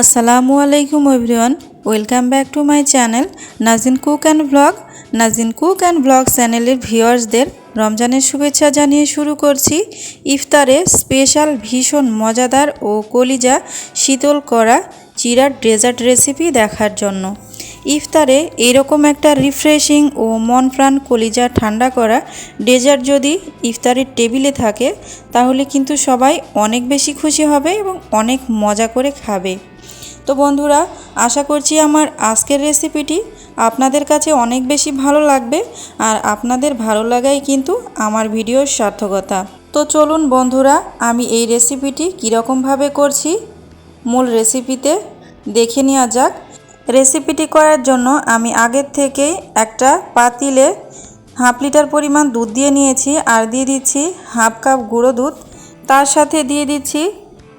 আসসালামু আলাইকুম everyone, welcome back to my channel Nazin cook and vlog. Nazin cook and vlog চ্যানেলের ভিউয়ার্সদের রমজানের শুভেচ্ছা জানিয়ে শুরু করছি। ইফতারে স্পেশাল ভীষণ মজাদার ও কলিজা শীতল করা চিরার ডেজার্ট রেসিপি দেখার জন্য। ইফতারে এরকম একটা রিফ্রেশিং ও মন প্রাণ কলিজা ঠান্ডা করা ডেজার্ট যদি ইফতারের টেবিলে থাকে, তাহলে কিন্তু সবাই অনেক বেশি খুশি হবে এবং অনেক মজা করে খাবে। তো বন্ধুরা, আশা করছি আমার আজকের রেসিপিটি আপনাদের কাছে অনেক বেশি ভালো লাগবে আর আপনাদের ভালো লাগাই কিন্তু আমার ভিডিওর সার্থকতা। তো চলুন বন্ধুরা, আমি এই রেসিপিটি কীরকমভাবে করছি, মূল রেসিপিতে দেখে নেওয়া যাক। রেসিপিটি করার জন্য আমি আগের থেকেই একটা পাতিলে হাফ লিটার পরিমাণ দুধ দিয়ে নিয়েছি আর দিয়ে দিচ্ছি হাফ কাপ গুঁড়ো দুধ। তার সাথে দিয়ে দিচ্ছি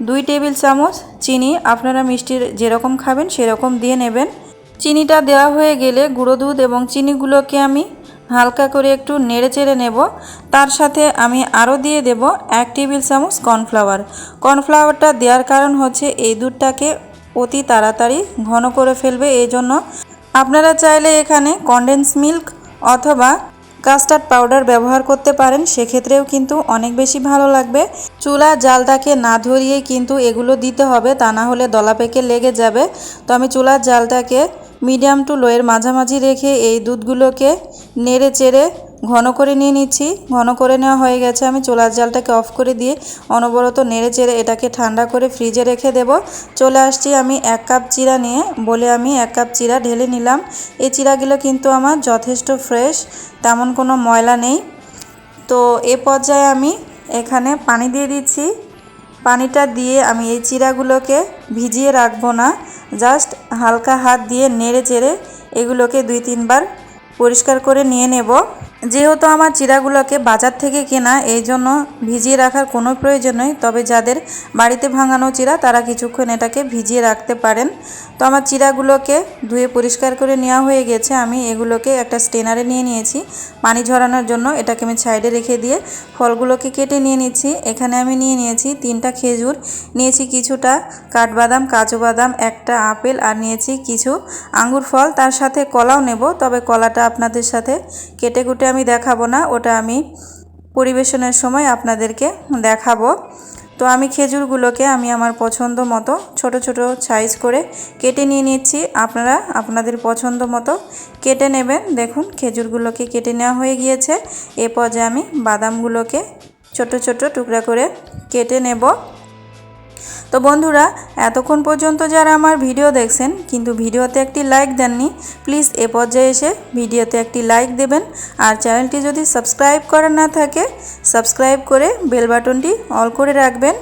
দুই টেবিল চামচ চিনি আপনারা মিষ্টির যেরকম খাবেন সেরকম দিয়ে নেবেন। চিনিটা দেওয়া হয়ে গেলে গুঁড়ো দুধ এবং চিনিগুলোকে আমি হালকা করে একটু নেড়ে চেড়ে নেব। তার সাথে আমি আরও দিয়ে দেব এক টেবিল চামচ কর্নফ্লাওয়ার। কর্নফ্লাওয়ারটা দেওয়ার কারণ হচ্ছে এই দুধটাকে অতি তাড়াতাড়ি ঘন করে ফেলবে। এই জন্য আপনারা চাইলে এখানে কনডেন্স মিল্ক অথবা কাস্টার্ড পাউডার ব্যবহার করতে পারেন, সেক্ষেত্রেও কিন্তু অনেক বেশি ভালো লাগবে। চুলা জালটাকে না ধরিয়ে কিন্তু এগুলো দিতে হবে, তা না হলে দলা পেকে লেগে যাবে। তো আমি চুলার জালটাকে মিডিয়াম টু লোয়ের মাঝামাঝি রেখে এই দুধগুলোকে নেড়ে চেড়ে ঘন করে নিয়ে নিচ্ছি। ঘন করে নেওয়া হয়ে গেছে। আমি চোলার জালটাকে অফ করে দিয়ে অনবরত নেড়ে চেড়ে এটাকে ঠান্ডা করে ফ্রিজে রেখে দেব। চলে আসছি আমি এক কাপ চিরা নিয়ে। বলে আমি এক কাপ চিরা ঢেলে নিলাম। এই চিরাগুলো কিন্তু আমার যথেষ্ট ফ্রেশ, তেমন কোনো ময়লা নেই। তো এ পর্যায়ে আমি এখানে পানি দিয়ে দিচ্ছি। পানিটা দিয়ে আমি এই চিরাগুলোকে ভিজিয়ে রাখব না। জাস্ট হালকা হাত দিয়ে নেড়ে চেড়ে এগুলোকে দুই তিনবার পরিষ্কার করে নিয়ে নেব। যেহেতু আমার চিরাগুলোকে বাজার থেকে কেনা, এই জন্য ভিজিয়ে রাখার কোনো প্রয়োজন নেই। তবে যাদের বাড়িতে ভাঙানো চিরা, তারা কিছুক্ষণ এটাকে ভিজিয়ে রাখতে পারেন। তো আমার চিরাগুলোকে ধুয়ে পরিষ্কার করে নেওয়া হয়ে গেছে। আমি এগুলোকে একটা স্টেনারে নিয়ে নিয়েছি পানি ঝরানোর জন্য। এটাকে আমি সাইডে রেখে দিয়ে ফলগুলোকে কেটে নিয়ে নিচ্ছি। এখানে আমি নিয়ে নিয়েছি তিনটা খেজুর, নিয়েছি কিছুটা কাঠবাদাম, কাজু বাদাম, একটা আপেল আর নিয়েছি কিছু আঙ্গুর ফল। তার সাথে কলাও নেব। তবে কলাটা আপনাদের সাথে কেটে কুটে আমি দেখাবো না, ওটা আমি পরিবেশনের সময় আপনাদেরকে দেখাবো। তো আমি খেজুরগুলোকে আমি আমার পছন্দ মতো ছোট ছোট সাইজ করে কেটে নিয়ে নিচ্ছি। আপনারা আপনাদের পছন্দ মতো কেটে নেবেন। দেখুন, খেজুরগুলোকে কেটে নেওয়া হয়ে গিয়েছে। এ পর্যায়ে আমি বাদামগুলোকে ছোট ছোট টুকরা করে কেটে নেব। তো বন্ধুরা, এতক্ষণ পর্যন্ত যারা আমার ভিডিও দেখছেন, কিন্তু ভিডিওতে একটি লাইক দেননি, প্লিজ এ পর্যায়ে এসে ভিডিওতে একটি লাইক দেবেন। আর চ্যানেলটি যদি সাবস্ক্রাইব করা না থাকে, সাবস্ক্রাইব করে বেল বাটনটি অল করে রাখবেন।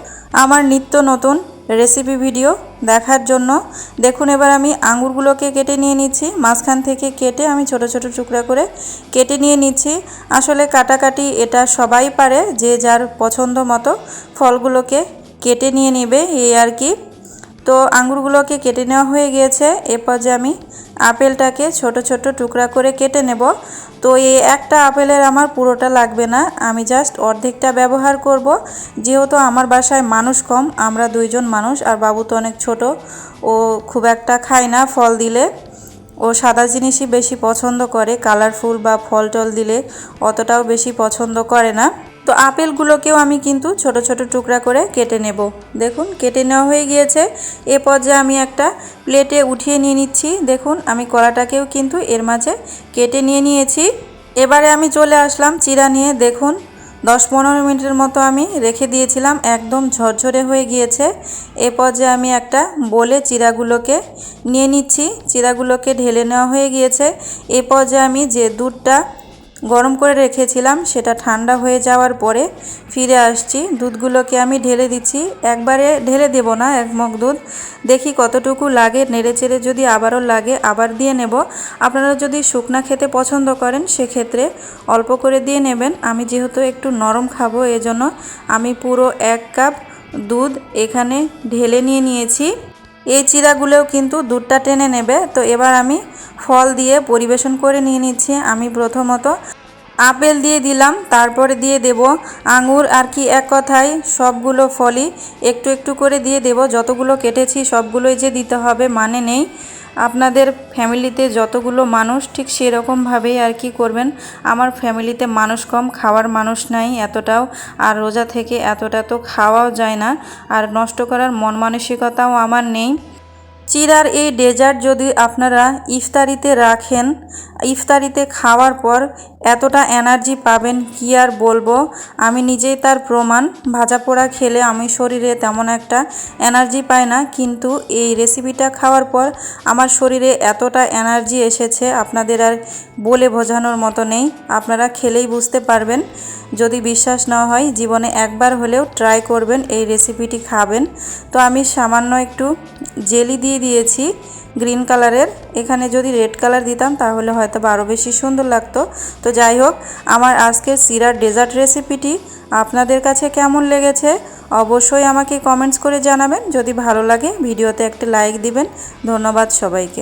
আমার নিত্য নতুন রেসিপি ভিডিও দেখার জন্য দেখুন, এবার আমি আঙুরগুলোকে কেটে নিয়ে নিচ্ছি। মাঝখান থেকে কেটে আমি ছোট ছোট টুকরা করে কেটে নিয়ে নিচ্ছি। আসলে কাটাকাটি এটা সবাই পারে, যে যার পছন্দ মতো ফলগুলোকে কেটে নিয়ে নেবে, এই আর কি। তো আঙুরগুলোকে কেটে নেওয়া হয়ে গিয়েছে। এরপর যে আমি আপেলটাকে ছোট ছোট টুকরা করে কেটে নেব। তো এই একটা আপেলের আমার পুরোটা লাগবে না। আমি জাস্ট অর্ধেকটা ব্যবহার করব। যেহেতু আমার বাসায় মানুষ কম, আমরা দুইজন মানুষ আর বাবু তো অনেক ছোট, ও খুব একটা খায় না ফল দিলে। ও সাদা জিনিসই বেশি পছন্দ করে, কালারফুল বা ফল টল দিলে অতটাও বেশি পছন্দ করে না। তো আপেলগুলোকেও আমি কিন্তু ছোট ছোট টুকরা করে কেটে নেব। দেখুন, কেটে নেওয়া হয়ে গিয়েছে। এ পর্যায়ে আমি একটা প্লেটে উঠিয়ে নিয়ে নিচ্ছি। দেখুন, আমি কলাটাকেও কিন্তু এর মাঝে কেটে নিয়ে নিয়েছি। এবারে আমি চলে আসলাম চিরা নিয়ে। দেখুন, দশ পনেরো মিনিটের মতো আমি রেখে দিয়েছিলাম। একদম ঝরঝরে হয়ে গিয়েছে। এ পর্যায়ে আমি একটা বলে চিরাগুলোকে নিয়ে নিচ্ছি। চিরাগুলোকে ঢেলে নেওয়া হয়ে গিয়েছে। এ পর্যায়ে আমি যে দুধটা গরম করে রেখেছিলাম, সেটা ঠান্ডা হয়ে যাওয়ার পরে ফিরে আসছি। দুধগুলোকে আমি ঢেলে দিচ্ছি। একবারে ঢেলে দেব না, এক মগ দুধ। দেখি কতটুকু লাগে, নেড়েচেড়ে যদি আবারও লাগে, আবার দিয়ে নেব। আপনারা যদি শুকনা খেতে পছন্দ করেন, সেক্ষেত্রে অল্প করে দিয়ে নেবেন। আমি যেহেতু একটু নরম খাব, এজন্য আমি পুরো এক কাপ দুধ এখানে ঢেলে নিয়ে নিয়েছি। এই চিরাগুলোও কিন্তু দুধটা টেনে নেবে। তো এবার আমি ফল দিয়ে পরিবেশন করে নিয়ে নিচ্ছি। আমি প্রথমত আপেল দিয়ে দিলাম, তারপরে দিয়ে দেব আঙুর। আর কি এক কথায়, সবগুলো ফলই একটু একটু করে দিয়ে দেব। যতগুলো কেটেছি, সবগুলোই যে দিতে হবে মানে নেই। আপনাদের ফ্যামিলিতে যতগুলো মানুষ, ঠিক সেরকমভাবেই আর কি করবেন। আমার ফ্যামিলিতে মানুষ কম, খাওয়ার মানুষ নাই এতটাও, আর রোজা থেকে এতটা তো খাওয়াও যায় না। আর নষ্ট করার মন মানসিকতাও আমার নেই। চিরার এই ডেজার্ট যদি আপনারা ইফতারিতে রাখেন ইফতারিতে খাওয়ার পর এতটা এনার্জি পাবেন কি আর বলব? আমি নিজেই তার প্রমাণ। ভাজা পোড়া খেলে আমি শরীরে তেমন একটা এনার্জি পাই না, কিন্তু এই রেসিপিটা খাওয়ার পর আমার শরীরে এতটা এনার্জি এসেছে, আপনাদের আর বলে বোঝানোর মতো নেই। আপনারা খেলেই বুঝতে পারবেন। যদি বিশ্বাস না হয়, জীবনে একবার হলেও ট্রাই করবেন, এই রেসিপিটি খাবেন। তো আমি সামান্য একটু জেলি দিয়ে দিয়েছি। গ্রিন কালারের। এখানে যদি রেড কালার দিতাম, তাহলে হয়তো আরও বেশি সুন্দর লাগতো। তো যাই হোক, আমার আজকের সিরার ডেজার্ট রেসিপিটি আপনাদের কাছে কেমন লেগেছে, অবশ্যই আমাকে কমেন্টস করে জানাবেন। যদি ভালো লাগে, ভিডিওতে একটা লাইক দিবেন। ধন্যবাদ সবাইকে।